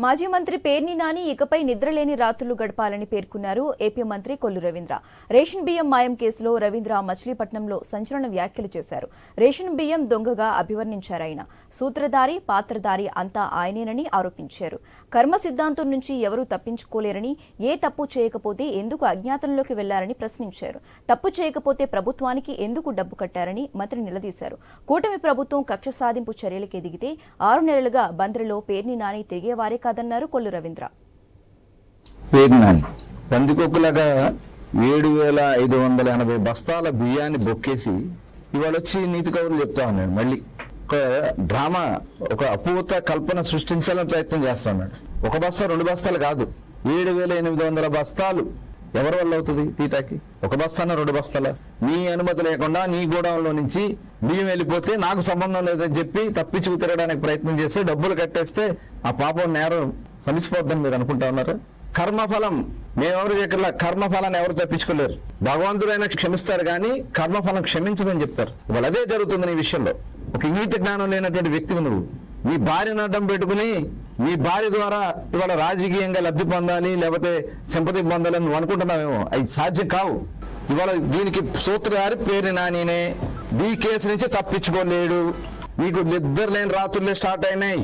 మాజీ మంత్రి పేర్ని నాని ఇకపై నిద్రలేని రాత్రులు గడపాలని పేర్కొన్నారు ఏపీ మంత్రి కొల్లు రవీంద్ర. రేషన్ బియ్యం మాయం కేసులో రవీంద్ర మచిలీపట్నంలో సంచలన వ్యాఖ్యలు చేశారు. రేషన్ బియ్యం దొంగగా అభివర్ణించారు ఆయన. సూత్రధారి పాత్రధారి అంతా ఆయనేనని ఆరోపించారు. కర్మ సిద్ధాంతం నుంచి ఎవరూ తప్పించుకోలేరని ఏ తప్పు చేయకపోతే ఎందుకు అజ్ఞాతంలోకి వెళ్ళారని ప్రశ్నించారు. తప్పు చేయకపోతే ప్రభుత్వానికి ఎందుకు డబ్బు కట్టారని మంత్రి నిలదీశారు. కూటమి ప్రభుత్వం కక్ష సాధింపు చర్యలకు ఎదిగితే ఆరు నెలలుగా బంద్రలో పేర్ని నాని తిరిగేవారే కాదన్నారు కొల్లు రవీంద్ర. పందికొక్కులాగా ఏడు వేల ఐదు వందల ఎనభై బస్తాల బియ్యాన్ని బొక్కేసి ఇవాళ వచ్చి నీతి కవులు చెప్తా ఉన్నాడు. మళ్ళీ ఒక డ్రామా ఒక అపూర్త కల్పన సృష్టించాలని ప్రయత్నం చేస్తా ఉన్నాడు. ఒక బస్తా రెండు బస్తాలు కాదు. ఏడు వేల ఎనిమిది వందల బస్తాలు ఎవరి వల్ల అవుతుంది తీటాకి? ఒక బస్తాన రెండు బస్తాల? నీ అనుమతి లేకుండా నీ గోడౌన్లో నుంచి బియ్యం వెళ్ళిపోతే నాకు సంబంధం లేదని చెప్పి తప్పించుకు తిరగడానికి ప్రయత్నం చేస్తే డబ్బులు కట్టేస్తే ఆ పాపం నేరం సమిసిపోద్దని మీరు అనుకుంటా ఉన్నారు? కర్మఫలం మేమెవరు చెప్పలా కర్మఫలాన్ని ఎవరు తప్పించుకోలేరు. భగవంతుడైనా క్షమిస్తారు కానీ కర్మఫలం క్షమించదని చెప్తారు. ఇవాళ అదే జరుగుతుంది నీ విషయంలో. ఒక ఇంగిత జ్ఞానం లేనటువంటి వ్యక్తివి నువ్వు. నీ భార్యను అడ్డం పెట్టుకుని మీ భార్య ద్వారా ఇవాళ రాజకీయంగా లబ్ధి పొందాలి లేకపోతే సింపతి పొందాలని నువ్వు అనుకుంటున్నావేమో? అవి సాధ్యం కావు. ఇవాళ దీనికి సూత్రధారి పేరు నానినే. ఈ కేసు నుంచి తప్పించుకోలేడు. నీకు నిద్ర లేని రాత్రులే స్టార్ట్ అయినాయి.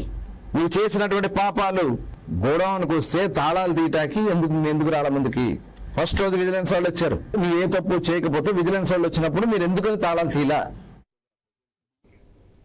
నువ్వు చేసినటువంటి పాపాలు గోడౌన్కు వస్తే తాళాలు తీయటానికి ఎందుకు ఎందుకు రాల ముందుకి? ఫస్ట్ రోజు విజిలెన్స్ వాళ్ళు వచ్చారు. నువ్వు ఏ తప్పు చేయకపోతే విజిలెన్స్ వాళ్ళు వచ్చినప్పుడు మీరు ఎందుకు తాళాలు తీలా